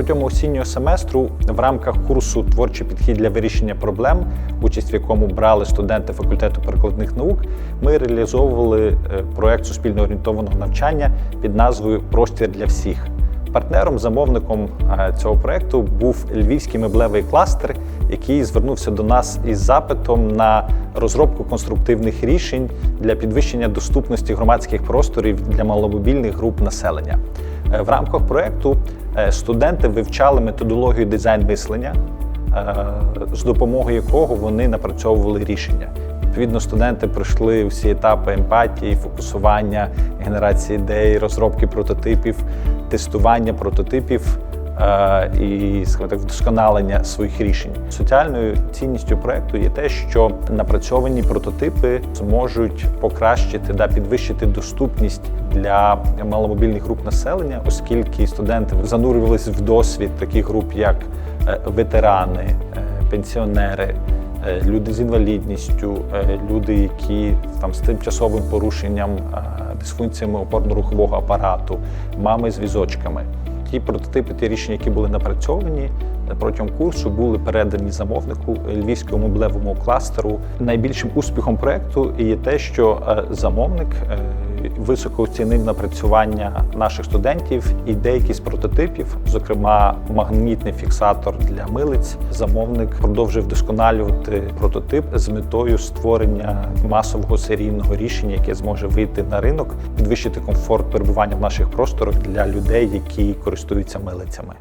Протягом осіннього семестру в рамках курсу Творчий підхід для вирішення проблем, участь в якому брали студенти факультету перекладних наук, ми реалізовували е, проект суспільно орієнтованого навчання під назвою Простір для всіх. Партнером, замовником е, цього проекту був львівський меблевий кластер, який звернувся до нас із запитом на розробку конструктивних рішень для підвищення доступності громадських просторів для маломобільних груп населення. Е, В рамках проекту е, студенти вивчали методологію дизайн мислення, е, з допомогою якого вони напрацьовували рішення. Відповідно, студенти пройшли всі етапи емпатії, фокусування, генерації ідей, розробки прототипів, тестування прототипів і так, вдосконалення своїх рішень. Соціальною цінністю проекту є те, що напрацьовані прототипи зможуть покращити да підвищити доступність для маломобільних груп населення, оскільки студенти занурювалися в досвід таких груп, як е, ветерани, е, пенсіонери. е, Люди з інвалідністю, е, люди, які там з тимчасовим порушенням, е, дисфункціями опорно-рухового апарату, мами з візочками. Ті прототипи, ті рішення, які були напрацьовані протягом курсу, були передані замовнику львівському меблевому кластеру. Найбільшим успіхом проекту є те, що е, замовник е, високо оцінив напрацювання наших студентів і деякі з прототипів, зокрема магнітний фіксатор для милиць. Замовник продовжив вдосконалювати прототип з метою створення масового серійного рішення, яке зможе вийти на ринок, підвищити комфорт перебування в наших просторах для людей, які користуються милицями.